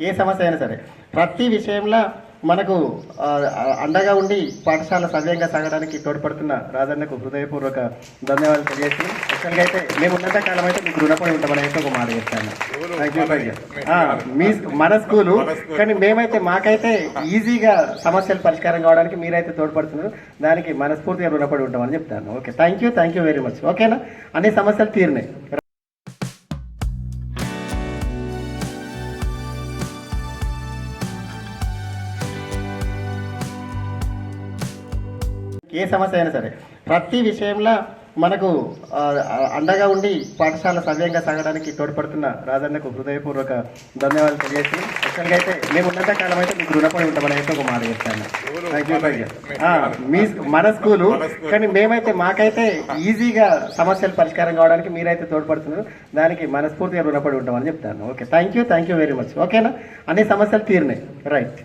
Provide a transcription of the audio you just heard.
ఏ సమస్య అయినా సరే. ప్రతి విషయంలో మనకు అండగా ఉండి పాఠశాల సవ్యంగా సాగడానికి తోడ్పడుతున్న రాజన్నకు హృదయపూర్వక ధన్యవాదాలు తెలియజేస్తున్నాం. యాక్చువల్గా అయితే మేము ఉన్నంత కాలం అయితే మీకు రుణపడి ఉంటామని అయితే ఒక మాట చెప్తాను. థ్యాంక్ యూ థ్యాంక్ యూ ఆ, మీ మన స్కూలు కానీ మేమైతే మాకైతే ఈజీగా సమస్యలు పరిష్కారం కావడానికి మీరైతే తోడ్పడుతున్నారు. దానికి మనస్ఫూర్తిగా రుణపడి ఉంటామని చెప్తాను. Okay thank you thank you very much ఓకేనా అన్ని సమస్యలు తీరినాయి. ఏ సమస్య అయినా సరే. ప్రతి విషయంలో మనకు అండగా ఉండి పాఠశాల సవ్యంగా సాగడానికి తోడ్పడుతున్న రాజన్నకు హృదయపూర్వక ధన్యవాదాలు తెలియజేస్తున్నాం యాక్చువల్గా అయితే మేము ఉన్నంత కాలం అయితే మీకు రుణపడి ఉంటామని అయితే ఒక మాట చెప్తాను. మీ మన స్కూలు కానీ మేమైతే మాకైతే ఈజీగా సమస్యలు పరిష్కారం కావడానికి మీరైతే తోడ్పడుతున్నారు. దానికి మనస్ఫూర్తిగా రుణపడి ఉంటామని చెప్తాను. Okay thank you thank you very much ఓకేనా అన్ని సమస్యలు తీరినాయి. రైట్